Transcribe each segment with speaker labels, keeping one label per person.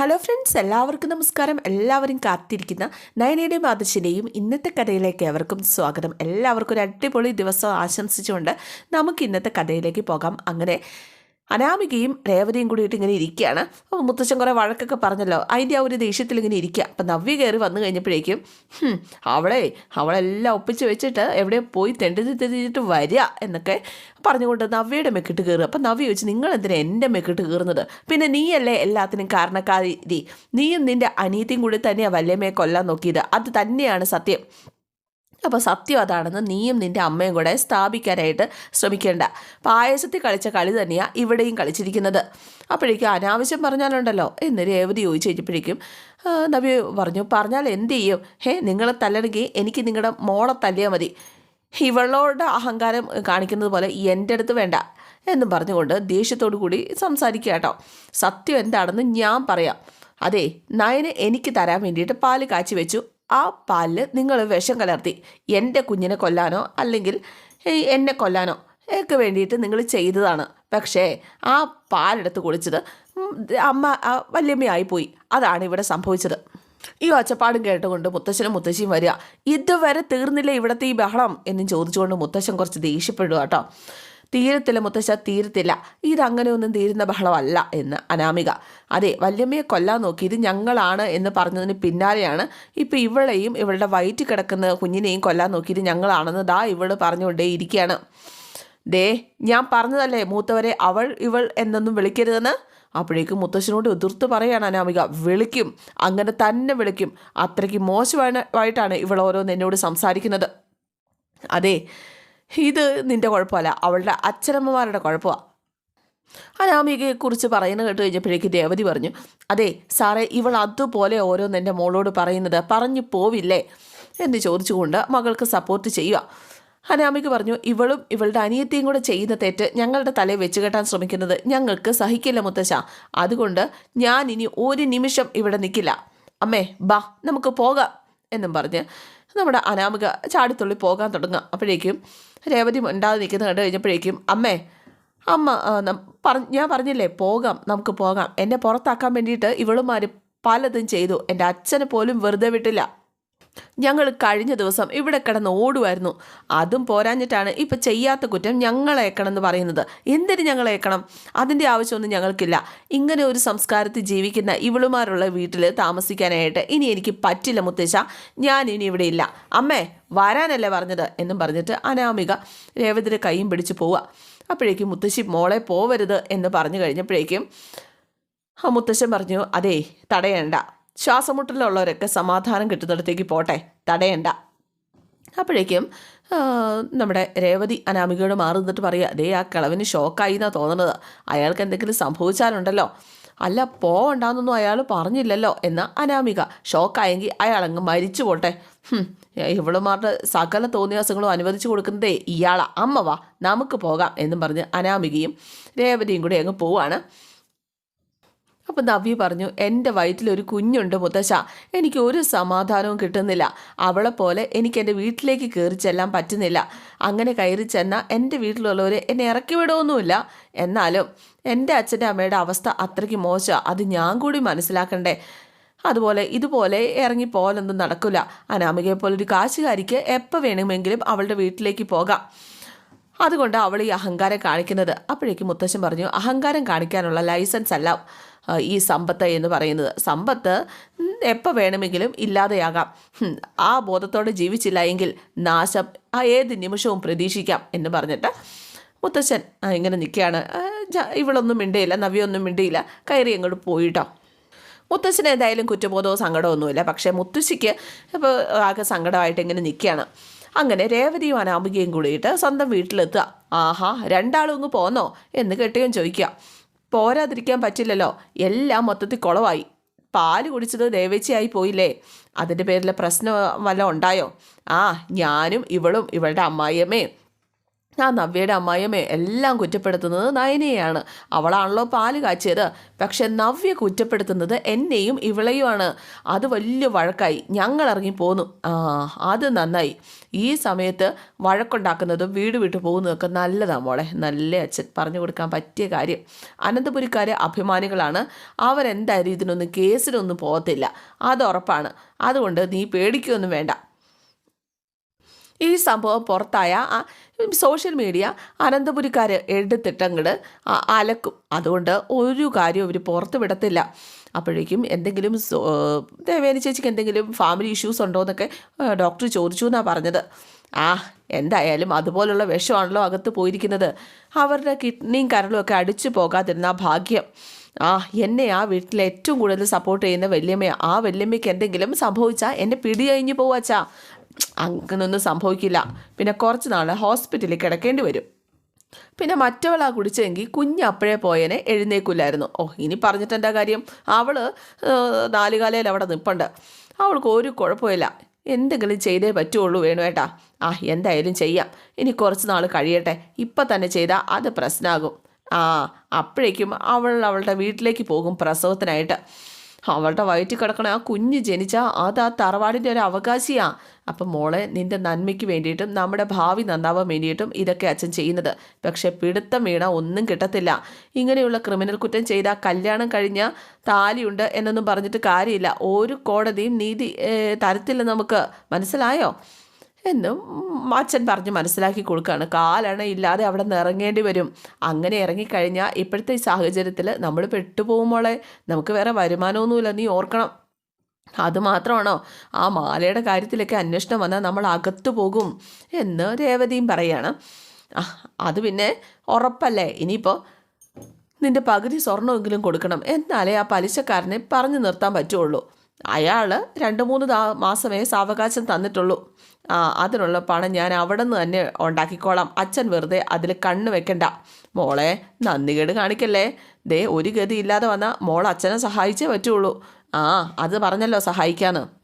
Speaker 1: Hello friends എല്ലാവർക്കും നമസ്കാരം. എല്ലാവരും കാത്തിരിക്കുന്ന നയനയുടെയും ആദർശിന്റെയും ഇന്നത്തെ കഥയിലേക്ക് എവർക്കും സ്വാഗതം. എല്ലാവർക്കും ഒരു അടിപൊളി ദിവസം ആശംസിച്ചുകൊണ്ട് നമുക്ക് ഇന്നത്തെ കഥയിലേക്ക് പോകാം. അങ്ങനെ അനാമികയും രേവതിയും കൂടിയിട്ട് ഇങ്ങനെ ഇരിക്കുകയാണ്. അപ്പോൾ മുത്തച്ഛൻ കുറേ വഴക്കൊക്കെ പറഞ്ഞല്ലോ. അതിന്റെ ആ ഒരു ദേഷ്യത്തിൽ ഇങ്ങനെ ഇരിക്കുക. അപ്പം നവ്യ കയറി വന്നു കഴിഞ്ഞപ്പോഴേക്കും അവളെ അവളെല്ലാം ഒപ്പിച്ച് വെച്ചിട്ട് എവിടെ പോയി തെണ്ടി തെറ്റിട്ട് വരിക എന്നൊക്കെ പറഞ്ഞുകൊണ്ട് നവ്യയുടെ മെക്കിട്ട് കയറുക. അപ്പം നവ്യ ചോദിച്ചു നിങ്ങൾ എന്തിനാ എന്റെ മെക്കിട്ട് കയറുന്നത്? പിന്നെ നീയല്ലേ എല്ലാത്തിനും കാരണക്കാരി? നീയും നിന്റെ അനിയത്തിയും കൂടി തന്നെയാണ് വല്യമ്മയെ കൊല്ലാൻ നോക്കിയത്. അത് തന്നെയാണ് സത്യം. അപ്പോൾ സത്യം അതാണെന്ന് നീയും നിന്റെ അമ്മയും കൂടെ സ്ഥാപിക്കാനായിട്ട് ശ്രമിക്കേണ്ട. പായസത്തിൽ കളിച്ച കളി തന്നെയാണ് ഇവിടെയും കളിച്ചിരിക്കുന്നത്. അപ്പോഴേക്കും അനാവശ്യം പറഞ്ഞാലുണ്ടല്ലോ. എന്ന് രേവതി ചോദിച്ചു കഴിഞ്ഞപ്പോഴേക്കും നബി പറഞ്ഞു പറഞ്ഞാൽ എന്ത് ചെയ്യും? ഹേ നിങ്ങളെ തല്ലണമെങ്കിൽ എനിക്ക് നിങ്ങളുടെ മോളെ തല്ലിയാൽ മതി. ഇവളോട് അഹങ്കാരം കാണിക്കുന്നത് പോലെ എന്റെ അടുത്ത് വേണ്ട. എന്നും പറഞ്ഞുകൊണ്ട് ദേഷ്യത്തോടു കൂടി സംസാരിക്കുക കേട്ടോ. സത്യം എന്താണെന്ന് ഞാൻ പറയാം. അതെ നയനെ എനിക്ക് തരാൻ വേണ്ടിയിട്ട് പാൽ കാച്ചി വെച്ചു. ആ പാലിൽ നിങ്ങൾ വിഷം കലർത്തി. എന്റെ കുഞ്ഞിനെ കൊല്ലാനോ അല്ലെങ്കിൽ എന്നെ കൊല്ലാനോ ഒക്കെ വേണ്ടിയിട്ട് നിങ്ങൾ ചെയ്തതാണ്. പക്ഷേ ആ പാലെടുത്ത് കുളിച്ചത് അമ്മ ആ, വല്യമ്മയായി പോയി. അതാണ് ഇവിടെ സംഭവിച്ചത്. ഈ ഒച്ചപ്പാടും കേട്ടുകൊണ്ട് മുത്തശ്ശനും മുത്തശ്ശിയും വരിക. ഇതുവരെ തീർന്നില്ല ഇവിടുത്തെ ഈ ബഹളം? എന്നും ചോദിച്ചുകൊണ്ട് മുത്തശ്ശൻ കുറച്ച് ദേഷ്യപ്പെടുക കേട്ടോ തീരത്തില്ല മുത്തശ്ശ തീരത്തില്ല. ഇതങ്ങനെ ഒന്നും തീരുന്ന ബഹളമല്ല എന്ന് അനാമിക. അതെ വല്യമ്മയെ കൊല്ലാൻ നോക്കി. ഇത് ഞങ്ങളാണ് എന്ന് പറഞ്ഞതിന് പിന്നാലെയാണ് ഇപ്പം ഇവളെയും ഇവളുടെ വയറ്റിൽ കിടക്കുന്ന കുഞ്ഞിനെയും കൊല്ലാൻ നോക്കി. ഇത് ഞങ്ങളാണെന്ന് ദാ ഇവൾ പറഞ്ഞുകൊണ്ടേ ഇരിക്കുകയാണ്. ദേ ഞാൻ പറഞ്ഞതല്ലേ മൂത്തവരെ അവൾ ഇവൾ എന്നൊന്നും വിളിക്കരുതെന്ന്? അപ്പോഴേക്കും മുത്തശ്ശനോട് എതിർത്ത് പറയാണ് അനാമിക. വിളിക്കും. അങ്ങനെ തന്നെ വിളിക്കും. അത്രയ്ക്ക് മോശമായിട്ടാണ് ഇവൾ ഓരോന്ന് എന്നോട് സംസാരിക്കുന്നത്. അതെ ഇത് നിന്റെ കുഴപ്പമല്ല. അവളുടെ അച്ഛനമ്മമാരുടെ കുഴപ്പമാണ് അനാമികയെക്കുറിച്ച് പറയുന്നത് കേട്ട് കഴിഞ്ഞപ്പോഴേക്ക് രേവതി പറഞ്ഞു അതെ സാറേ ഇവൾ അതുപോലെ ഓരോന്ന് എന്റെ മോളോട് പറയുന്നത് പറഞ്ഞു പോവില്ലേ? എന്ന് ചോദിച്ചുകൊണ്ട് മകൾക്ക് സപ്പോർട്ട് ചെയ്യുക. അനാമിക പറഞ്ഞു ഇവളും ഇവളുടെ അനിയത്തിയും കൂടെ ചെയ്യുന്ന തെറ്റ് ഞങ്ങളുടെ തലയിൽ വെച്ച് കെട്ടാൻ ശ്രമിക്കുന്നത് ഞങ്ങൾക്ക് സഹിക്കില്ല മുത്തശ്ശ. അതുകൊണ്ട് ഞാൻ ഇനി ഒരു നിമിഷം ഇവിടെ നിൽക്കില്ല അമ്മേ ബാ നമുക്ക് പോകാം എന്നും പറഞ്ഞ് നമ്മുടെ അനാമിക ചാടിത്തുള്ളി പോകാൻ തുടങ്ങുക. അപ്പോഴേക്കും രേവതി ഉണ്ടാതെ നിൽക്കുന്ന കണ്ടു കഴിഞ്ഞപ്പോഴേക്കും അമ്മേ അമ്മ പറ- ഞാൻ പറഞ്ഞില്ലേ പോകാം നമുക്ക് പോകാം. എന്നെ പുറത്താക്കാൻ വേണ്ടിയിട്ട് ഇവളുമാർ പലതും ചെയ്തു. എന്റെ അച്ഛനെ പോലും വെറുതെ വിട്ടില്ല. ഞങ്ങൾ കഴിഞ്ഞ ദിവസം ഇവിടെ കിടന്ന് ഓടുമായിരുന്നു അതും പോരാഞ്ഞിട്ടാണ് ഇപ്പം ചെയ്യാത്ത കുറ്റം ഞങ്ങളേക്കണമെന്ന് പറയുന്നത്. എന്തിന് ഞങ്ങളേക്കണം അതിന്റെ ആവശ്യമൊന്നും ഞങ്ങൾക്കില്ല. ഇങ്ങനെ ഒരു സംസ്കാരത്തിൽ ജീവിക്കുന്ന ഇവളുമാരുള്ള വീട്ടിൽ താമസിക്കാനായിട്ട് ഇനി എനിക്ക് പറ്റില്ല മുത്തശ്ശ. ഞാൻ ഇനി ഇവിടെ ഇല്ല. അമ്മേ വരാനല്ലേ പറഞ്ഞത്? എന്നും പറഞ്ഞിട്ട് അനാമിക രേവതിയുടെ കൈയും പിടിച്ച് പോവുക. അപ്പോഴേക്കും മുത്തശ്ശി മോളെ പോവരുത് എന്ന് പറഞ്ഞു കഴിഞ്ഞപ്പോഴേക്കും ആ മുത്തശ്ശൻ പറഞ്ഞു അതേ തടയണ്ട. ശ്വാസമുട്ടലുള്ളവരൊക്കെ സമാധാനം കിട്ടുന്നിടത്തേക്ക് പോട്ടെ. തടയണ്ട. അപ്പോഴേക്കും നമ്മുടെ രേവതി അനാമികയോട് മാറി നിന്നിട്ട് പറയുക അതേ ആ കിളവിന് ഷോക്കായി എന്നാണ് തോന്നുന്നത് അയാൾക്ക് എന്തെങ്കിലും സംഭവിച്ചാലുണ്ടല്ലോ. അല്ല പോവണ്ടെന്നൊന്നും അയാൾ പറഞ്ഞില്ലല്ലോ എന്ന അനാമിക. ഷോക്കായെങ്കിൽ അയാൾ അങ്ങ് മരിച്ചു പോട്ടെ. ഇവളുമാരുടെ സകല തോന്നിയാസങ്ങളും അനുവദിച്ചു കൊടുക്കുന്നതേ ഇയാളാ. അമ്മ വാ നമുക്ക് പോകാം എന്നും പറഞ്ഞ് അനാമികയും രേവതിയും കൂടി അങ്ങ് പോവാണ്. അപ്പം നവ്യ പറഞ്ഞു എന്റെ വയറ്റിലൊരു കുഞ്ഞുണ്ട് മുത്തശ്ശ. എനിക്ക് ഒരു സമാധാനവും കിട്ടുന്നില്ല. അവളെ പോലെ എനിക്ക് എന്റെ വീട്ടിലേക്ക് കയറി ചെല്ലാൻ പറ്റുന്നില്ല. അങ്ങനെ കയറി ചെന്നാൽ എന്റെ വീട്ടിലുള്ളവർ എന്നെ ഇറക്കി വിടുമൊന്നുമില്ല എന്നാലും എന്റെ അച്ഛന്റെ അമ്മയുടെ അവസ്ഥ അത്രയ്ക്ക് മോശമാണ് അത് ഞാൻ കൂടി മനസ്സിലാക്കണ്ടേ. അതുപോലെ ഇതുപോലെ ഇറങ്ങി പോലൊന്നും നടക്കില്ല അനാമികയെ ഒരു കാശുകാരിക്ക് എപ്പോൾ വേണമെങ്കിലും അവളുടെ വീട്ടിലേക്ക് പോകാം. അതുകൊണ്ട് അവൾ ഈ അഹങ്കാരം കാണിക്കുന്നത്. അപ്പോഴേക്കും മുത്തശ്ശൻ പറഞ്ഞു അഹങ്കാരം കാണിക്കാനുള്ള ലൈസൻസ് അല്ല ഈ സമ്പത്ത് എന്ന് പറയുന്നത്. സമ്പത്ത് എപ്പോൾ വേണമെങ്കിലും ഇല്ലാതെയാകാം. ആ ബോധത്തോടെ ജീവിച്ചില്ല എങ്കിൽ നാശം ആ ഏത് നിമിഷവും പ്രതീക്ഷിക്കാം എന്ന് പറഞ്ഞിട്ട് മുത്തശ്ശൻ ഇങ്ങനെ നിൽക്കുകയാണ്. ഇവളൊന്നും മിണ്ടിയില്ല നവ്യൊന്നും മിണ്ടിയില്ല. കയറി അങ്ങോട്ട് പോയിട്ടോ. മുത്തശ്ശന് എന്തായാലും കുറ്റബോധമോ സങ്കടമൊന്നുമില്ല പക്ഷേ മുത്തശ്ശിക്ക് ഇപ്പോൾ ആകെ സങ്കടമായിട്ട് ഇങ്ങനെ നിൽക്കുകയാണ്. അങ്ങനെ രേവതിയും അനാമികയും കൂടിയിട്ട് സ്വന്തം വീട്ടിലെത്തുക. ആഹാ രണ്ടാളും ഇങ്ങ് പോന്നോ എന്ന് കെട്ടിയും ചോദിക്കുക. പോരാതിരിക്കാൻ പറ്റില്ലല്ലോ. എല്ലാം മൊത്തത്തിൽ കുളമായി പാൽ കുടിച്ചത് ദേവേച്ചയായി പോയില്ലേ? അതിന്റെ പേരിൽ പ്രശ്നം വല്ലതും ഉണ്ടായോ? ആ ഞാനും ഇവളും ഇവളുടെ അമ്മായിയമ്മയും ആ നവ്യയുടെ അമ്മായിയമ്മയെ എല്ലാം കുറ്റപ്പെടുത്തുന്നത് നയനയെയാണ്. അവളാണല്ലോ പാൽ കാച്ചിയത്. പക്ഷെ നവ്യ കുറ്റപ്പെടുത്തുന്നത് എന്നെയും ഇവളെയുമാണ്. അത് വലിയ വഴക്കായി. ഞങ്ങൾ ഇറങ്ങി പോന്നു. ആ അത് നന്നായി. ഈ സമയത്ത് വഴക്കുണ്ടാക്കുന്നതും വീട് വിട്ടു പോകുന്നതൊക്കെ നല്ലതാണ് മോളെ. നല്ല അച്ഛൻ പറഞ്ഞു കൊടുക്കാൻ പറ്റിയ കാര്യം. അനന്തപുരിക്കാരെ അഭിമാനികളാണ്. അവരെന്തായാലും ഇതിനൊന്നും കേസിനൊന്നും പോകത്തില്ല. അത് ഉറപ്പാണ്. അതുകൊണ്ട് നീ പേടിക്കുകയൊന്നും വേണ്ട. ഈ സംഭവം പുറത്തായ സോഷ്യൽ മീഡിയ അനന്തപുരിക്കാർ എടുത്തിട്ടങ്ങട് അലക്കും. അതുകൊണ്ട് ഒരു കാര്യവും ഇവർ പുറത്ത് വിടത്തില്ല. അപ്പോഴേക്കും എന്തെങ്കിലും ദേവേനി ചേച്ചിക്ക് എന്തെങ്കിലും ഫാമിലി ഇഷ്യൂസ് ഉണ്ടോ എന്നൊക്കെ ഡോക്ടർ ചോദിച്ചു എന്നാണ് പറഞ്ഞത്. ആ എന്തായാലും അതുപോലുള്ള വിഷമാണല്ലോ അകത്ത് പോയിരിക്കുന്നത്. അവരുടെ കിഡ്നിയും കരളും ഒക്കെ അടിച്ചു പോകാതിരുന്ന ഭാഗ്യം. ആ എന്നെ ആ വീട്ടിൽ ഏറ്റവും കൂടുതൽ സപ്പോർട്ട് ചെയ്യുന്ന വല്യമ്മയാണ് ആ വല്യമ്മയ്ക്ക് എന്തെങ്കിലും സംഭവിച്ചാൽ എന്നെ പിടി കഴിഞ്ഞു പോവാച്ചാ അങ്ങനൊന്നും സംഭവിക്കില്ല. പിന്നെ കുറച്ച് നാൾ ഹോസ്പിറ്റലിൽ കിടക്കേണ്ടി വരും. പിന്നെ മറ്റവളാ കുടിച്ചെങ്കിൽ കുഞ്ഞ് അപ്പോഴേ പോയനെ എഴുന്നേക്കില്ലായിരുന്നു ഓ ഇനി പറഞ്ഞിട്ട് എന്താ കാര്യം? അവൾ നാലുകാലയിൽ അവിടെ നിൽപ്പുണ്ട് അവൾക്ക് ഒരു കുഴപ്പമില്ല എന്തെങ്കിലും ചെയ്തേ പറ്റുള്ളൂ വേണുവേട്ടാ ആ എന്തായാലും ചെയ്യാം. ഇനി കുറച്ച് നാൾ കഴിയട്ടെ. ഇപ്പം തന്നെ ചെയ്താൽ അത് പ്രശ്നമാകും ആ അപ്പോഴേക്കും അവൾ അവളുടെ വീട്ടിലേക്ക് പോകും പ്രസവത്തിനായിട്ട്. അവളുടെ വയറ്റിൽ കിടക്കണ ആ കുഞ്ഞ് ജനിച്ചാൽ അത് ആ തറവാടിന്റെ ഒരു അവകാശിയാണ് അപ്പം മോളെ നിന്റെ നന്മയ്ക്ക് വേണ്ടിയിട്ടും നമ്മുടെ ഭാവി നന്നാവാൻ വേണ്ടിയിട്ടും ഇതൊക്കെ അച്ഛൻ ചെയ്യുന്നത്. പക്ഷേ പിടുത്തം വീണ ഒന്നും കിട്ടത്തില്ല. ഇങ്ങനെയുള്ള ക്രിമിനൽ കുറ്റം ചെയ്ത കല്യാണം കഴിഞ്ഞ താലിയുണ്ട് എന്നൊന്നും പറഞ്ഞിട്ട് കാര്യമില്ല. ഒരു കോടതിയും നീതി തരത്തില്ല നമുക്ക് മനസ്സിലായോ? എന്നും അച്ഛൻ പറഞ്ഞ് മനസ്സിലാക്കി കൊടുക്കുകയാണ് കാലണ ഇല്ലാതെ അവിടെ നിന്ന് ഇറങ്ങേണ്ടി വരും. അങ്ങനെ ഇറങ്ങിക്കഴിഞ്ഞാൽ ഇപ്പോഴത്തെ ഈ സാഹചര്യത്തിൽ നമ്മൾ പെട്ടുപോകുമ്പോളെ നമുക്ക് വേറെ വരുമാനമൊന്നുമില്ല. നീ ഓർക്കണം. അതുമാത്രമാണോ ആ മാലയുടെ കാര്യത്തിലൊക്കെ അന്വേഷണം വന്നാൽ നമ്മൾ അകത്തു പോകും എന്ന് രേവതിയും പറയാണ്. അത് പിന്നെ ഉറപ്പല്ലേ? ഇനിയിപ്പോൾ നിന്റെ പകുതി സ്വർണമെങ്കിലും കൊടുക്കണം. എന്നാലേ ആ പലിശക്കാരനെ പറഞ്ഞു നിർത്താൻ പറ്റുള്ളൂ. അയാൾ രണ്ട് മൂന്ന് മാസമേ സാവകാശം തന്നിട്ടുള്ളൂ. ആ അതിനുള്ള പണം ഞാൻ അവിടെ നിന്ന് തന്നെ ഉണ്ടാക്കിക്കോളാം. അച്ഛൻ വെറുതെ അതിൽ കണ്ണ് വെക്കണ്ട. മോളെ നന്ദികേട് കാണിക്കല്ലേ? ദേ ഒരു ഗതി ഇല്ലാതെ വന്നാൽ മോൾ അച്ഛനെ സഹായിച്ചേ പറ്റുള്ളൂ. ആ അത് പറഞ്ഞല്ലോ സഹായിക്കാന്ന്.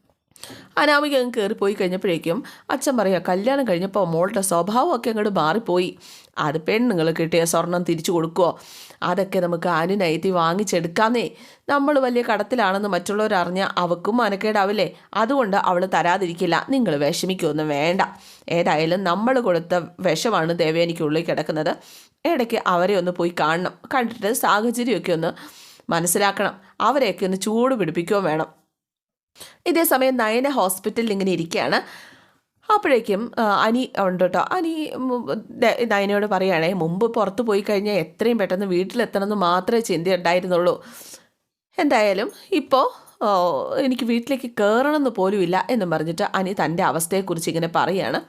Speaker 1: അനാമിക അങ്ങ് കയറിപ്പോയി കഴിഞ്ഞപ്പോഴേക്കും അച്ഛൻ പറയുക കല്യാണം കഴിഞ്ഞപ്പോൾ മോളുടെ സ്വഭാവമൊക്കെ അങ്ങോട്ട് മാറിപ്പോയി. അത് പെണ്ണുങ്ങൾ കിട്ടിയ സ്വർണം തിരിച്ചു കൊടുക്കുമോ അതൊക്കെ നമുക്ക് അനുനയത്തി വാങ്ങിച്ചെടുക്കാന്നേ. നമ്മൾ വലിയ കടത്തിലാണെന്ന് മറ്റുള്ളവർ അറിഞ്ഞാൽ അവക്കും മനക്കേടാവില്ലേ? അതുകൊണ്ട് അവൾ തരാതിരിക്കില്ല. നിങ്ങൾ വിഷമിക്കൊന്നും വേണ്ട. ഏതായാലും നമ്മൾ കൊടുത്ത വിഷമാണ് ദേവേനിക്കുള്ളിൽ കിടക്കുന്നത്. ഇടയ്ക്ക് അവരെ ഒന്ന് പോയി കാണണം. കണ്ടിട്ട് സാഹചര്യമൊക്കെ ഒന്ന് മനസ്സിലാക്കണം. അവരെയൊക്കെ ഒന്ന് ചൂട് പിടിപ്പിക്കുകയും വേണം. ഇതേസമയം നയന ഹോസ്പിറ്റലിൽ ഇങ്ങനെ ഇരിക്കുകയാണ്. അപ്പോഴേക്കും അനി ഉണ്ട് കേട്ടോ അനി നയനയോട് പറയുകയാണേ മുമ്പ് പുറത്ത് പോയി കഴിഞ്ഞാൽ എത്രയും പെട്ടെന്ന് വീട്ടിലെത്തണമെന്ന് മാത്രമേ ചിന്ത ഉണ്ടായിരുന്നുള്ളൂ എന്തായാലും ഇപ്പോൾ എനിക്ക് വീട്ടിലേക്ക് കയറണമെന്ന് പോലുമില്ല എന്നും പറഞ്ഞിട്ട് അനി തന്റെ അവസ്ഥയെക്കുറിച്ച് ഇങ്ങനെ പറയുകയാണ്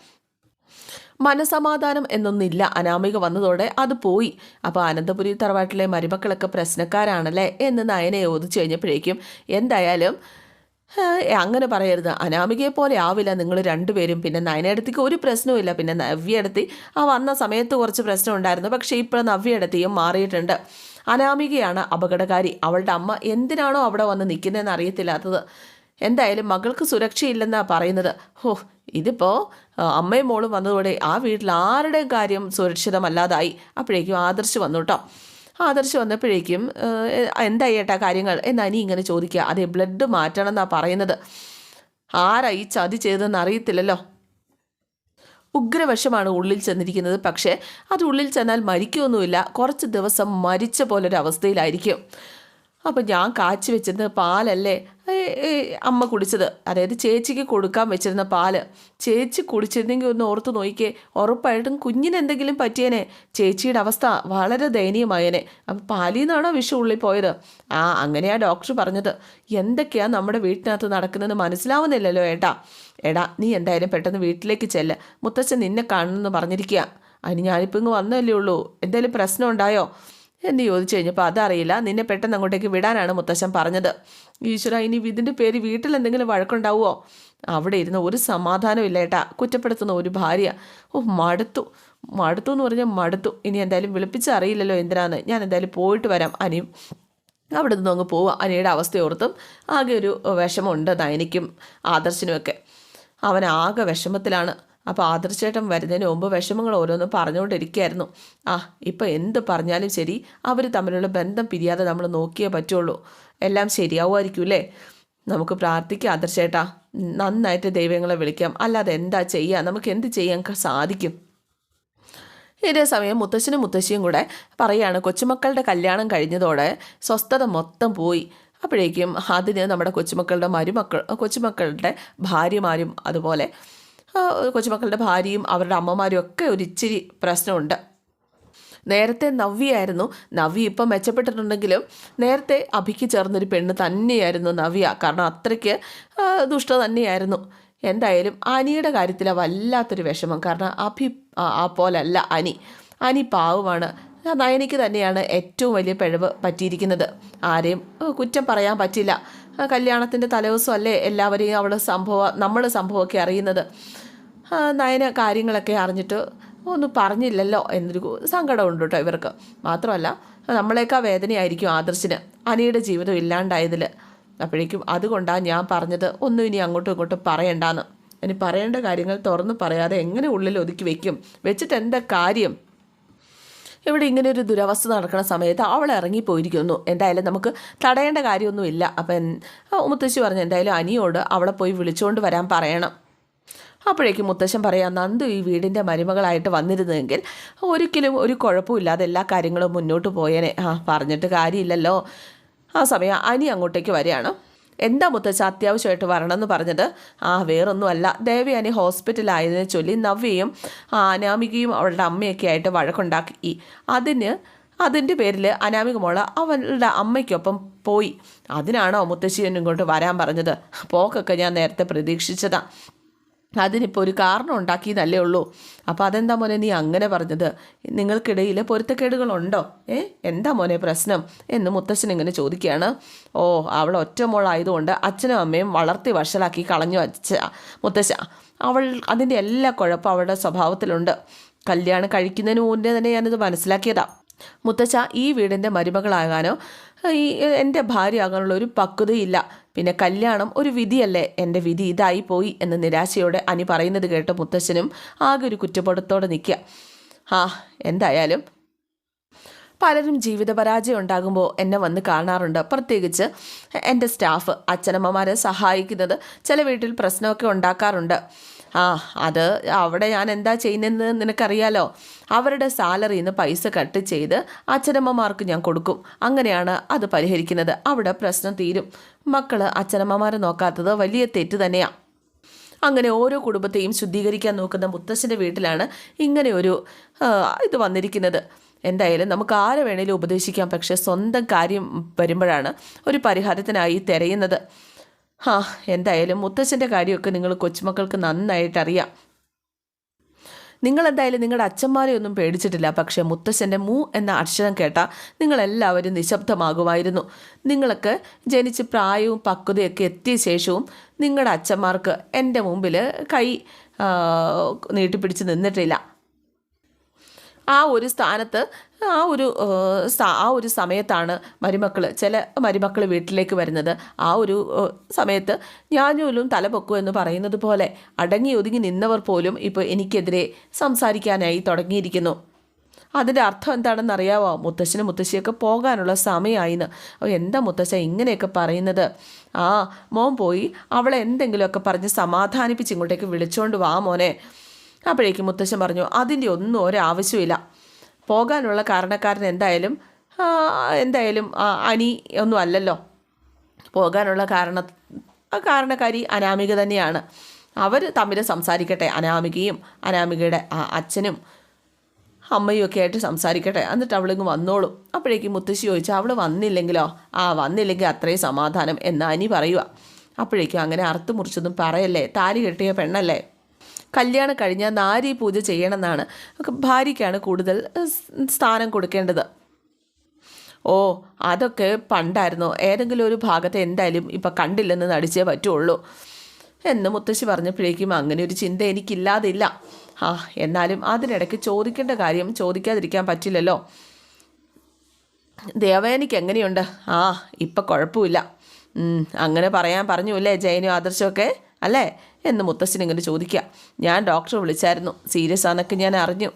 Speaker 1: മനസമാധാനം എന്നൊന്നില്ല. അനാമിക വന്നതോടെ അത് പോയി. അപ്പോൾ അനന്തപുരി തറവാട്ടിലെ മരുമക്കളൊക്കെ പ്രശ്നക്കാരാണല്ലേ? എന്ന് നയനെ ചോദിച്ചു കഴിഞ്ഞപ്പോഴേക്കും എന്തായാലും അങ്ങനെ പറയരുത്. അനാമികയെ പോലെ ആവില്ല നിങ്ങൾ രണ്ടുപേരും. പിന്നെ നയനടുത്തേക്ക് ഒരു പ്രശ്നവുമില്ല. പിന്നെ നവ്യടത്തി ആ വന്ന സമയത്ത് കുറച്ച് പ്രശ്നം ഉണ്ടായിരുന്നു. പക്ഷേ ഇപ്പോൾ നവ്യടത്തിയും മാറിയിട്ടുണ്ട്. അനാമികയാണ് അപകടകാരി. അവളുടെ അമ്മ എന്തിനാണോ അവിടെ വന്ന് നിൽക്കുന്നതെന്ന് അറിയത്തില്ലാത്തത്. എന്തായാലും മകൾക്ക് സുരക്ഷയില്ലെന്നാണ് പറയുന്നത്. ഹോ ഇതിപ്പോൾ അമ്മയും മോളും വന്നതോടെ ആ വീട്ടിൽ ആരുടെയും കാര്യം സുരക്ഷിതമല്ലാതായി. അപ്പോഴേക്കും ആദർശ് വന്നു കേട്ടോ. ആദർശ് വന്നപ്പോഴേക്കും എന്തായി ഏട്ടാ കാര്യങ്ങൾ? എന്നാ നീ ഇങ്ങനെ ചോദിക്കുക. അതെ ബ്ലഡ് മാറ്റണം എന്നാണ് പറയുന്നത്. ആരാ ഈ ചതി ചെയ്തതെന്ന് അറിയത്തില്ലല്ലോ. ഉഗ്രവശമാണ് ഉള്ളിൽ ചെന്നിരിക്കുന്നത്. പക്ഷേ അത് ഉള്ളിൽ ചെന്നാൽ മരിക്കുമൊന്നുമില്ല കുറച്ച് ദിവസം മരിച്ച പോലൊരു അവസ്ഥയിലായിരിക്കും അപ്പം ഞാൻ കാച്ചി വെച്ചത് പാലല്ലേ? അമ്മ കുടിച്ചത്. അതായത് ചേച്ചിക്ക് കൊടുക്കാൻ വെച്ചിരുന്ന പാൽ. ചേച്ചി കുടിച്ചിരുന്നെങ്കിൽ ഒന്ന് ഓർത്ത് നോക്കിക്കേ. ഉറപ്പായിട്ടും കുഞ്ഞിന് എന്തെങ്കിലും പറ്റിയേനെ. ചേച്ചിയുടെ അവസ്ഥ വളരെ ദയനീയമായേനെ. അപ്പം പാലിൽ നിന്നാണോ വിഷു ഉള്ളിൽ പോയത്? ആ അങ്ങനെയാ ഡോക്ടർ പറഞ്ഞത്. എന്തൊക്കെയാണ് നമ്മുടെ വീട്ടിനകത്ത് നടക്കുന്നതെന്ന് മനസ്സിലാവുന്നില്ലല്ലോ ഏട്ടാ. എടാ നീ എന്തായാലും പെട്ടെന്ന് വീട്ടിലേക്ക് ചെല്ല്. മുത്തച്ഛൻ നിന്നെ കാണണമെന്ന് പറഞ്ഞിരിക്കുക അതിന് ഞാനിപ്പോൾ ഇങ്ങ് വന്നല്ലേ ഉള്ളൂ. എന്തെങ്കിലും പ്രശ്നം ഉണ്ടായോ? എന്ന് ചോദിച്ചു കഴിഞ്ഞപ്പോൾ അതറിയില്ല. നിന്നെ പെട്ടെന്ന് അങ്ങോട്ടേക്ക് വിടാനാണ് മുത്തശ്ശൻ പറഞ്ഞത്. ഈശ്വര ഇനി ഇതിന്റെ പേര് വീട്ടിൽ എന്തെങ്കിലും വഴക്കുണ്ടാവുമോ അവിടെ ഇരുന്ന് ഒരു സമാധാനമില്ല ഏട്ടാ. കുറ്റപ്പെടുത്തുന്ന ഒരു ഭാര്യ. ഓ മടുത്തു. മടുത്തു എന്ന് പറഞ്ഞാൽ മടുത്തു. ഇനി എന്തായാലും വിളിപ്പിച്ച് അറിയില്ലല്ലോ എന്തിനാന്ന്. ഞാൻ എന്തായാലും പോയിട്ട് വരാം അനിയും. അവിടെ നിന്ന് അങ്ങ് പോവുക അനിയുടെ അവസ്ഥയോർത്തും ആകെ ഒരു വിഷമമുണ്ട് നയനിക്കും ആദർശിനുമൊക്കെ. അവൻ ആകെ വിഷമത്തിലാണ്. അപ്പോൾ ആദർശേട്ടൻ വരുന്നതിന് മുമ്പ് വിഷമങ്ങൾ ഓരോന്നും പറഞ്ഞുകൊണ്ടിരിക്കുകയായിരുന്നു. ആ ഇപ്പം എന്ത് പറഞ്ഞാലും ശരി അവർ തമ്മിലുള്ള ബന്ധം പിരിയാതെ നമ്മൾ നോക്കിയേ പറ്റുള്ളൂ. എല്ലാം ശരിയാവുമായിരിക്കും അല്ലേ? നമുക്ക് പ്രാർത്ഥിക്കാം ആദർശേട്ടാ. നന്നായിട്ട് ദൈവങ്ങളെ വിളിക്കാം. അല്ലാതെ എന്താ ചെയ്യുക നമുക്ക് എന്ത് ചെയ്യാൻ സാധിക്കും? ഇതേ സമയം മുത്തശ്ശനും മുത്തശ്ശിയും കൂടെ പറയാണ് കൊച്ചുമക്കളുടെ കല്യാണം കഴിഞ്ഞതോടെ സ്വസ്ഥത മൊത്തം പോയി. അപ്പോഴേക്കും അതിന് നമ്മുടെ കൊച്ചുമക്കളുടെ മരുമക്കൾ കൊച്ചുമക്കളുടെ ഭാര്യമാരും അതുപോലെ കൊച്ചുമക്കളുടെ ഭാര്യയും അവരുടെ അമ്മമാരും ഒക്കെ ഒരു ഇച്ചിരി പ്രശ്നമുണ്ട്. നേരത്തെ നവ്യയായിരുന്നു. നവ്യ ഇപ്പം മെച്ചപ്പെട്ടിട്ടുണ്ടെങ്കിലും നേരത്തെ അഭിക്ക് ചേർന്നൊരു പെണ്ണ് തന്നെയായിരുന്നു നവ്യ. കാരണം അത്രയ്ക്ക് ദുഷ്ട തന്നെയായിരുന്നു. എന്തായാലും അനിയുടെ കാര്യത്തിലെ വല്ലാത്തൊരു വിഷമം. കാരണം അഭി ആ, പോലല്ല അനി. അനി പാവമാണ്. നയനിക്ക് തന്നെയാണ് ഏറ്റവും വലിയ പിഴവ് പറ്റിയിരിക്കുന്നത്. ആരെയും കുറ്റം പറയാൻ പറ്റില്ല. കല്യാണത്തിന്റെ തലേദിവസം അല്ലേ എല്ലാവരെയും അവൾ സംഭവം നമ്മൾ സംഭവമൊക്കെ അറിയുന്നത്. നയന കാര്യങ്ങളൊക്കെ അറിഞ്ഞിട്ട് ഒന്നും പറഞ്ഞില്ലല്ലോ എന്നൊരു സങ്കടമുണ്ട് കേട്ടോ ഇവർക്ക്. മാത്രമല്ല നമ്മളേക്കാ വേദനയായിരിക്കും ആദർശിന്. അനിയുടെ ജീവിതം ഇല്ലാണ്ടായതിൽ. അപ്പോഴേക്കും അതുകൊണ്ടാണ് ഞാൻ പറഞ്ഞത് ഒന്നും ഇനി അങ്ങോട്ടും ഇങ്ങോട്ടും പറയണ്ടാന്ന്. ഇനി പറയേണ്ട കാര്യങ്ങൾ തുറന്ന് പറയാതെ എങ്ങനെ ഉള്ളിൽ ഒതുക്കി വെക്കും? വെച്ചിട്ട് എന്താ കാര്യം? ഇവിടെ ഇങ്ങനെ ഒരു ദുരവസ്ഥ നടക്കുന്ന സമയത്ത് അവൾ ഇറങ്ങിപ്പോയിരിക്കുന്നു. എന്തായാലും നമുക്ക് തടയേണ്ട കാര്യമൊന്നുമില്ല. അപ്പം മുത്തശ്ശി പറഞ്ഞു എന്തായാലും അനിയോട് അവളെ പോയി വിളിച്ചുകൊണ്ട് വരാൻ പറയണം. അപ്പോഴേക്കും മുത്തശ്ശൻ പറയാം നന്ദു ഈ വീടിന്റെ മരുമകളായിട്ട് വന്നിരുന്നെങ്കിൽ ഒരിക്കലും ഒരു കുഴപ്പമില്ലാതെ എല്ലാ കാര്യങ്ങളും മുന്നോട്ട് പോയേനെ. ആ പറഞ്ഞിട്ട് കാര്യമില്ലല്ലോ. ആ സമയം അനി അങ്ങോട്ടേക്ക് വരികയാണ്. എന്താ മുത്തച്ഛ അത്യാവശ്യമായിട്ട് വരണമെന്ന് പറഞ്ഞത് ആ വേറൊന്നുമല്ല. ദേവി അനി ഹോസ്പിറ്റലായതിനെ ചൊല്ലി നവ്യയും അനാമികയും അവളുടെ അമ്മയൊക്കെ ആയിട്ട് വഴക്കുണ്ടാക്കി. അതിന് അതിന്റെ പേരിൽ അനാമിക മോൾ അവളുടെ അമ്മയ്ക്കൊപ്പം പോയി. അതിനാണോ മുത്തശ്ശിയനും ഇങ്ങോട്ട് വരാൻ പറഞ്ഞത്? പോക്കൊക്കെ ഞാൻ നേരത്തെ പ്രതീക്ഷിച്ചതാ. അതിനിപ്പോൾ ഒരു കാരണം ഉണ്ടാക്കിയതല്ലേ ഉള്ളൂ. അപ്പോൾ അതെന്താ മോനെ നീ അങ്ങനെ പറഞ്ഞത്? നിങ്ങൾക്കിടയിൽ പൊരുത്തക്കേടുകളുണ്ടോ? ഏ? എന്താ മോനെ പ്രശ്നം? എന്ന് മുത്തശ്ശൻ ഇങ്ങനെ ചോദിക്കുകയാണ്. ഓ അവൾ ഒറ്റ മോളായതുകൊണ്ട് അച്ഛനും അമ്മയും വളർത്തി വഷളാക്കി കളഞ്ഞു അച്ഛ മുത്തശ്ശ. അവൾ അതിന്റെ എല്ലാ കുഴപ്പം അവളുടെ സ്വഭാവത്തിലുണ്ട്. കല്യാണം കഴിക്കുന്നതിന് മുന്നേ തന്നെ ഞാനിത് മനസ്സിലാക്കിയതാ. മുത്തച്ഛ ഈ വീടിന്റെ മരുമകളാകാനോ ഈ എന്റെ ഭാര്യ അങ്ങനെയുള്ള ഒരു പക്വതയില്ല. പിന്നെ കല്യാണം ഒരു വിധിയല്ലേ? എന്റെ വിധി ഇതായി പോയി എന്ന് നിരാശയോടെ അനി പറയുന്നത് കേട്ട് മുത്തശ്ശനും ആകെ ഒരു കുറ്റപ്പെടുത്തോടെ നിൽക്കുക. ആ എന്തായാലും പലരും ജീവിത പരാജയം ഉണ്ടാകുമ്പോൾ എന്നെ വന്ന് കാണാറുണ്ട്. പ്രത്യേകിച്ച് എന്റെ സ്റ്റാഫ് അച്ഛനമ്മമാരെ സഹായിക്കുന്നത് ചില വീട്ടിൽ പ്രശ്നമൊക്കെ ഉണ്ടാക്കാറുണ്ട്. ആ അത് അവിടെ ഞാൻ എന്താ ചെയ്യുന്നതെന്ന് നിനക്കറിയാലോ? അവരുടെ സാലറിയിൽ നിന്ന് പൈസ കട്ട് ചെയ്ത് അച്ഛനമ്മമാർക്ക് ഞാൻ കൊടുക്കും. അങ്ങനെയാണ് അത് പരിഹരിക്കുന്നത്. അവിടെ പ്രശ്നം തീരും. മക്കൾ അച്ഛനമ്മമാരെ നോക്കാത്തത് വലിയ തെറ്റ് തന്നെയാണ് അങ്ങനെ ഓരോ കുടുംബത്തെയും ശുദ്ധീകരിക്കാൻ നോക്കുന്ന മുത്തശ്ശന്റെ വീട്ടിലാണ് ഇങ്ങനെ ഒരു ഇത് വന്നിരിക്കുന്നത്. എന്തായാലും നമുക്ക് ആരെ വേണേലും ഉപദേശിക്കാം. പക്ഷേ സ്വന്തം കാര്യം വരുമ്പോഴാണ് ഒരു പരിഹാരത്തിനായി തിരയുന്നത്. ആ എന്തായാലും മുത്തശ്ശന്റെ കാര്യമൊക്കെ നിങ്ങൾ കൊച്ചുമക്കൾക്ക് നന്നായിട്ട് അറിയാം. നിങ്ങൾ എന്തായാലും നിങ്ങളുടെ അച്ഛന്മാരെ ഒന്നും പേടിച്ചിട്ടില്ല പക്ഷേ മുത്തശ്ശന്റെ മൂ എന്ന അക്ഷരം കേട്ടാൽ നിങ്ങളെല്ലാവരും നിശബ്ദമാകുമായിരുന്നു. നിങ്ങൾക്ക് ജനിച്ച് പ്രായവും പക്വതയൊക്കെ എത്തിയ ശേഷവും നിങ്ങളുടെ അച്ഛന്മാർക്ക് എന്റെ മുമ്പിൽ കൈ നീട്ടിപ്പിടിച്ച് നിന്നിട്ടില്ല. ആ ഒരു സ്ഥാനത്ത് ആ ഒരു ആ ഒരു സമയത്താണ് മരുമക്കൾ ചില മരുമക്കൾ വീട്ടിലേക്ക് വരുന്നത്. ആ ഒരു സമയത്ത് ഞാഞ്ഞൂലും തലപൊക്കും എന്ന് പറയുന്നത് പോലെ അടങ്ങി ഒതുങ്ങി നിന്നവർ പോലും ഇപ്പോൾ എനിക്കെതിരെ സംസാരിക്കാനായി തുടങ്ങിയിരിക്കുന്നു. അതിന്റെ അർത്ഥം എന്താണെന്ന് അറിയാവോ? മുത്തശ്ശനും മുത്തശ്ശിയൊക്കെ പോകാനുള്ള സമയമായിന്ന് അപ്പോൾ എന്താ മുത്തശ്ശ ഇങ്ങനെയൊക്കെ പറയുന്നത്? ആ മോൻ പോയി അവളെ എന്തെങ്കിലുമൊക്കെ പറഞ്ഞ് സമാധാനിപ്പിച്ച് ഇങ്ങോട്ടേക്ക് വിളിച്ചോണ്ട് വാ മോനെ. അപ്പോഴേക്കും മുത്തശ്ശൻ പറഞ്ഞു അതിന്റെ ഒന്നും ഒരാവശ്യമില്ല പോകാനുള്ള കാരണക്കാരൻ എന്തായാലും എന്തായാലും അനി ഒന്നും അല്ലല്ലോ. പോകാനുള്ള കാരണ കാരണക്കാരി അനാമിക തന്നെയാണ്. അവർ തമ്മിൽ സംസാരിക്കട്ടെ അനാമികയും അനാമികയുടെ അച്ഛനും അമ്മയും ഒക്കെ ആയിട്ട് സംസാരിക്കട്ടെ. എന്നിട്ട് അവളിങ്ങ് വന്നോളും. അപ്പോഴേക്കും മുത്തശ്ശി ചോദിച്ചു അവൾ വന്നില്ലെങ്കിലോ? ആ വന്നില്ലെങ്കിൽ അത്രയും സമാധാനം എന്ന് അനി പറയുക അപ്പോഴേക്കും അങ്ങനെ അറുത്ത് മുറിച്ചൊന്നും പറയല്ലേ താലി കെട്ടിയ പെണ്ണല്ലേ? കല്യാണം കഴിഞ്ഞാൽ നാരി പൂജ ചെയ്യണമെന്നാണ് ഭാര്യയ്ക്കാണ് കൂടുതൽ സ്ഥാനം കൊടുക്കേണ്ടത്. ഓ അതൊക്കെ പണ്ടായിരുന്നു? ഏതെങ്കിലും ഒരു ഭാഗത്ത് എന്തായാലും ഇപ്പം കണ്ടില്ലെന്ന് നടിച്ചേ പറ്റുള്ളൂ. എന്ന് മുത്തശ്ശി പറഞ്ഞപ്പോഴേക്കും അങ്ങനെ ഒരു ചിന്ത എനിക്കില്ലാതില്ല. ആ എന്നാലും അതിനിടയ്ക്ക് ചോദിക്കേണ്ട കാര്യം ചോദിക്കാതിരിക്കാൻ പറ്റില്ലല്ലോ. ദേവയാനിക്ക് എങ്ങനെയുണ്ട്? ആ ഇപ്പം കുഴപ്പമില്ല. അങ്ങനെ പറയാൻ പറഞ്ഞു അല്ലേ ജയനും ആദർശമൊക്കെ അല്ലേ? എന്ന് മുത്തശ്ശൻ ഇങ്ങനെ ചോദിക്കുക. ഞാൻ ഡോക്ടറെ വിളിച്ചായിരുന്നു. സീരിയസ് ആണെന്നൊക്കെ ഞാൻ അറിഞ്ഞു.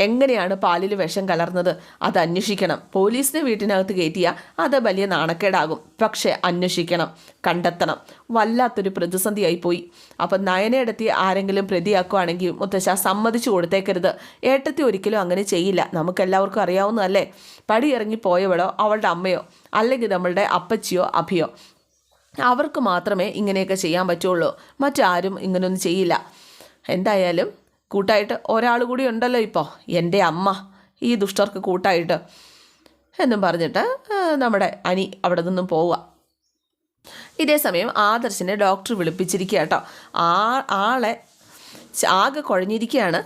Speaker 1: എങ്ങനെയാണ് പാലിൽ വിഷം കലർന്നത്? അത് അന്വേഷിക്കണം. പോലീസിനെ വീട്ടിനകത്ത് കയറ്റിയ അത് വലിയ നാണക്കേടാകും. പക്ഷേ അന്വേഷിക്കണം. കണ്ടെത്തണം. വല്ലാത്തൊരു പ്രതിസന്ധിയായി പോയി. അപ്പം നയനയെടുത്തി ആരെങ്കിലും പ്രതിയാക്കുവാണെങ്കിൽ മുത്തശ്ശ സമ്മതിച്ചു കൊടുത്തേക്കരുത്. ഏട്ടത്തി ഒരിക്കലും അങ്ങനെ ചെയ്യില്ല. നമുക്കെല്ലാവർക്കും അറിയാവുന്നതല്ലേ? പടിയിറങ്ങി പോയവളോ അവളുടെ അമ്മയോ? അല്ലെങ്കിൽ നമ്മളുടെ അപ്പച്ചിയോ അഭിയോ? അവർക്ക് മാത്രമേ ഇങ്ങനെയൊക്കെ ചെയ്യാൻ പറ്റുള്ളൂ. മറ്റാരും ഇങ്ങനെയൊന്നും ചെയ്യില്ല. എന്തായാലും കൂട്ടായിട്ട് ഒരാൾ കൂടി ഉണ്ടല്ലോ ഇപ്പോൾ എന്റെ അമ്മ ഈ ദുഷ്ടർക്ക് കൂട്ടായിട്ട്. എന്നും പറഞ്ഞിട്ട് നമ്മുടെ അനി അവിടെ നിന്നും പോവുക. ഇതേ സമയം ആദർശിനെ ഡോക്ടർ വിളിപ്പിച്ചിരിക്കുക കേട്ടോ. ആ ആളെ ആകെ കുഴഞ്ഞിരിക്കുകയാണ്.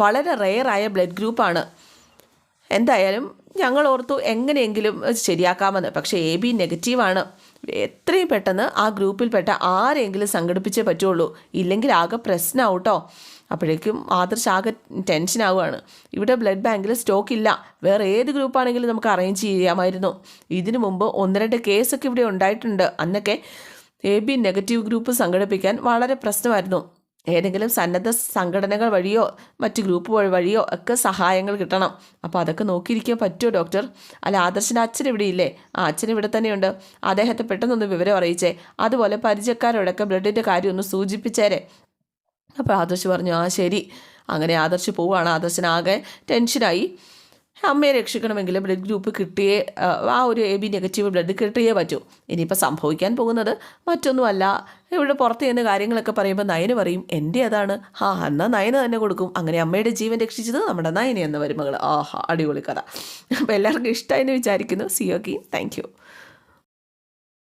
Speaker 1: വളരെ റെയറായ ബ്ലഡ് ഗ്രൂപ്പാണ്. എന്തായാലും ഞങ്ങൾ ഓർത്തു എങ്ങനെയെങ്കിലും ശരിയാക്കാമെന്ന്. പക്ഷേ എ ബി നെഗറ്റീവാണ്. എത്രയും പെട്ടെന്ന് ആ ഗ്രൂപ്പിൽപ്പെട്ട ആരെങ്കിലും സംഘടിപ്പിച്ചേ പറ്റുള്ളൂ. ഇല്ലെങ്കിൽ ആകെ പ്രശ്നമാവും കേട്ടോ അപ്പോഴേക്കും ആദർശ് ആകെ ടെൻഷനാവുകയാണ്. ഇവിടെ ബ്ലഡ് ബാങ്കിൽ സ്റ്റോക്ക് ഇല്ല. വേറെ ഏത് ഗ്രൂപ്പാണെങ്കിലും നമുക്ക് അറേഞ്ച് ചെയ്യാമായിരുന്നു. ഇതിനു മുമ്പ് ഒന്ന് രണ്ട് കേസൊക്കെ ഇവിടെ ഉണ്ടായിട്ടുണ്ട്. അന്നൊക്കെ എ ബി നെഗറ്റീവ് ഗ്രൂപ്പ് സംഘടിപ്പിക്കാൻ വളരെ പ്രശ്നമായിരുന്നു. ഏതെങ്കിലും സന്നദ്ധ സംഘടനകൾ വഴിയോ മറ്റ് ഗ്രൂപ്പ് വഴിയോ ഒക്കെ സഹായങ്ങൾ കിട്ടണം. അപ്പോൾ അതൊക്കെ നോക്കിയിരിക്കാൻ പറ്റുമോ ഡോക്ടർ? അല്ല ആദർശന്റെ അച്ഛൻ ഇവിടെ ഇല്ലേ? ആ അച്ഛൻ ഇവിടെ തന്നെയുണ്ട്. അദ്ദേഹത്തെ പെട്ടെന്നൊന്ന് വിവരം അറിയിച്ചേ. അതുപോലെ പരിചയക്കാരോടൊക്കെ ബ്ലഡിന്റെ കാര്യം ഒന്ന് സൂചിപ്പിച്ചേരെ. അപ്പോൾ ആദർശ് പറഞ്ഞു ആ ശരി. അങ്ങനെ ആദർശ് പോവുകയാണ്. ആദർശനാകെ ടെൻഷനായി. അമ്മയെ രക്ഷിക്കണമെങ്കിൽ ബ്ലഡ് ഗ്രൂപ്പ് കിട്ടിയേ ആ, ഒരു എ ബി നെഗറ്റീവ് ബ്ലഡ് കിട്ടിയേ പറ്റൂ. ഇനിയിപ്പോൾ സംഭവിക്കാൻ പോകുന്നത് മറ്റൊന്നുമല്ല. ഇവിടെ പുറത്ത് ചെയ്യുന്ന കാര്യങ്ങളൊക്കെ പറയുമ്പോൾ നയന് പറയും എന്റെ അതാണ്. ആ എന്നാൽ നയന് തന്നെ കൊടുക്കും. അങ്ങനെ അമ്മയുടെ ജീവൻ രക്ഷിച്ചത് നമ്മുടെ നയന എന്ന വരുമകൾ ആഹാ അടിപൊളി കഥ. അപ്പോൾ എല്ലാവർക്കും ഇഷ്ടമായെന്ന് വിചാരിക്കുന്നു. സിയോക്കി താങ്ക് യു